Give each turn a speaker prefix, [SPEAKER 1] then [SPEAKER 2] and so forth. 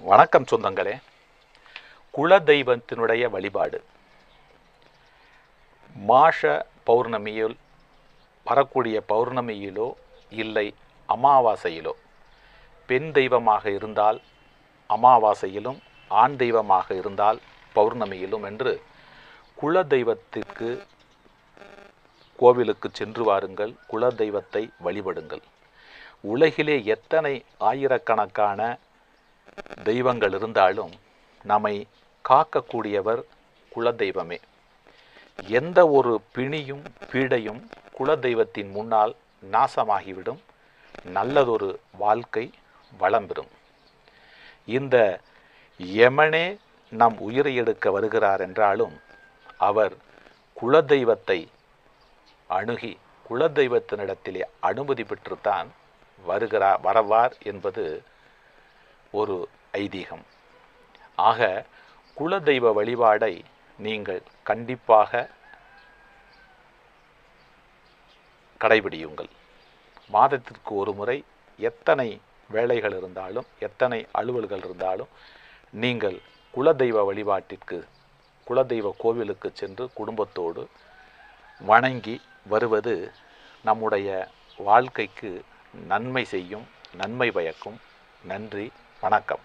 [SPEAKER 1] வணக்கம் சொந்தங்களே. குலதெய்வத்தினுடைய வழிபாடு. மாஷ பௌர்ணமியில் வரக்கூடிய பௌர்ணமியிலோ இல்லை அமாவாசையிலோ. பெண் தெய்வமாக இருந்தால் அமாவாசையிலும் ஆண் தெய்வமாக இருந்தால் பௌர்ணமியிலும் என்று குலதெய்வத்திற்கு கோவிலுக்கு சென்று வாருங்கள் குலதெய்வத்தை வழிபடுங்கள். உலகிலே எத்தனை ஆயிரக்கணக்கான தெய்வங்கள் இருந்தாலும் நம்மை காக்கக்கூடியவர் குலதெய்வமே. எந்த ஒரு பிணியும் பீடையும் குலதெய்வத்தின் முன்னால் நாசமாகிவிடும். நல்லதொரு வாழ்க்கை வளம் பெறும் இந்த யமனே நம் உயிரை எடுக்க வருகிறார் என்றாலும் அவர் குலதெய்வத்தை அணுகி குலதெய்வத்தினிடத்திலே அனுமதி பெற்றுத்தான் வருகிறார் வரவார் என்பது ஒரு ஐதீகம். ஆக குலதெய்வ வழிபாடை நீங்கள் கண்டிப்பாக கடைபிடியுங்கள். மாதத்திற்கு ஒரு முறை எத்தனை வேலைகள் இருந்தாலும் எத்தனை அலுவல்கள் இருந்தாலும் நீங்கள் குலதெய்வ வழிபாட்டிற்கு குலதெய்வ கோவிலுக்கு சென்று குடும்பத்தோடு வணங்கி வருவது நம்முடைய வாழ்க்கைக்கு நன்மை செய்யும் நன்மை பயக்கும். நன்றி. வணக்கம்.